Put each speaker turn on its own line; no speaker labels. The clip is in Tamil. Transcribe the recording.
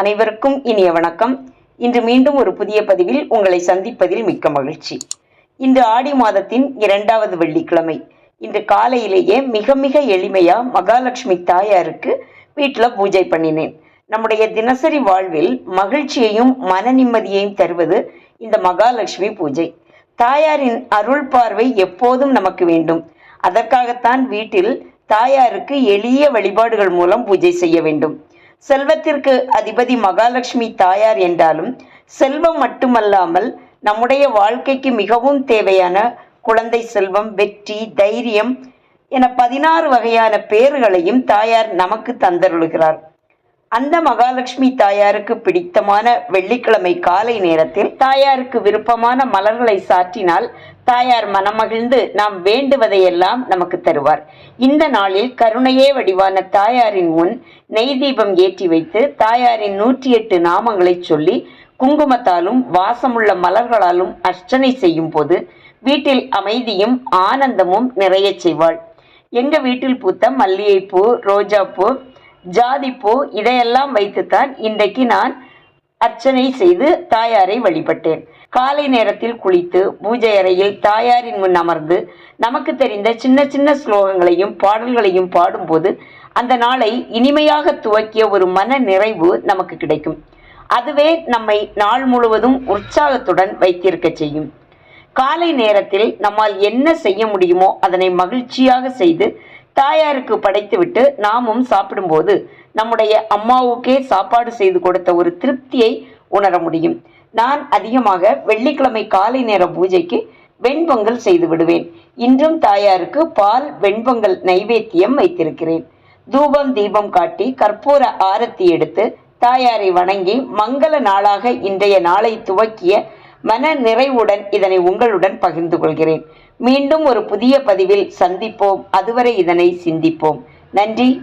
அனைவருக்கும் இனிய வணக்கம். இன்று மீண்டும் ஒரு புதிய பதிவில் உங்களை சந்திப்பதில் மிக்க மகிழ்ச்சி. இன்று ஆடி மாதத்தின் இரண்டாவது வெள்ளிக்கிழமை. இன்று காலையிலேயே மிக மிக எளிமையா மகாலட்சுமி தாயாருக்கு வீட்டில் பூஜை பண்ணினேன். நம்முடைய தினசரி வாழ்வில் மகிழ்ச்சியையும் மன நிம்மதியையும் தருவது இந்த மகாலட்சுமி பூஜை. தாயாரின் அருள் பார்வை எப்போதும் நமக்கு வேண்டும். அதற்காகத்தான் வீட்டில் தாயாருக்கு எளிய வழிபாடுகள் மூலம் பூஜை செய்ய வேண்டும். செல்வத்திற்கு அதிபதி மகாலட்சுமி தாயார் என்றாலும் செல்வம் மட்டுமல்லாமல் நம்முடைய வாழ்க்கைக்கு மிகவும் தேவையான குழந்தை செல்வம் வெற்றி தைரியம் என பதினாறு வகையான பேறுகளையும் தாயார் நமக்கு தந்தருளுகிறார். அந்த மகாலட்சுமி தாயாருக்கு பிடித்தமான வெள்ளிக்கிழமை காலை நேரத்தில் தாயாருக்கு விருப்பமான மலர்களை சாற்றினால் தாயார் மனமகிழ்ந்து நாம் வேண்டுவதையெல்லாம் நமக்கு தருவார். இந்த நாளில் கருணையே வடிவான தாயாரின் முன் நெய் தீபம் ஏற்றி வைத்து தாயாரின் நூற்றி எட்டு நாமங்களை சொல்லி குங்குமத்தாலும் வாசமுள்ள மலர்களாலும் அர்ச்சனை செய்யும் போது வீட்டில் அமைதியும் ஆனந்தமும் நிறையச் செய்வாள். எங்க வீட்டில் பூத்த மல்லிகைப்பூ ரோஜாப்பூ ஜாதிப்பூ இதையெல்லாம் வைத்துத்தான் இன்றைக்கு நான் அர்ச்சனை செய்து தாயாரை வழிபட்டேன். காலை நேரத்தில் குளித்து பூஜை அறையில் தாயாரின் முன் அமர்ந்து நமக்கு தெரிந்த சின்ன சின்ன ஸ்லோகங்களையும் பாடல்களையும் பாடும்போது அந்த நாளை இனிமையாக துவக்கிய ஒரு மன நிறைவு நமக்கு கிடைக்கும். அதுவே நம்மை நாள் முழுவதும் உற்சாகத்துடன் வைத்திருக்க செய்யும். காலை நேரத்தில் நம்மால் என்ன செய்ய முடியுமோ அதனை மகிழ்ச்சியாக செய்து தாயாருக்கு படைத்துவிட்டு நாமும் சாப்பிடும்போது நம்முடைய அம்மாவுக்கே சாப்பாடு செய்து கொடுத்த ஒரு திருப்தியை உணர முடியும். நான் அதிகமாக வெள்ளிக்கிழமை காலை நேர பூஜைக்கு வெண்பொங்கல் செய்து விடுவேன். இன்றும் தாயாருக்கு பால் வெண்பொங்கல் நைவேத்தியம் வைத்திருக்கிறேன். தூபம் தீபம் காட்டி கற்பூர ஆரத்தி எடுத்து தாயாரை வணங்கி மங்கள நாளாக இன்றைய நாளை துவக்கிய மன நிறைவுடன் இதனை உங்களுடன் பகிர்ந்து கொள்கிறேன். மீண்டும் ஒரு புதிய பதிவில் சந்திப்போம். அதுவரை இதனை சிந்திப்போம். நன்றி.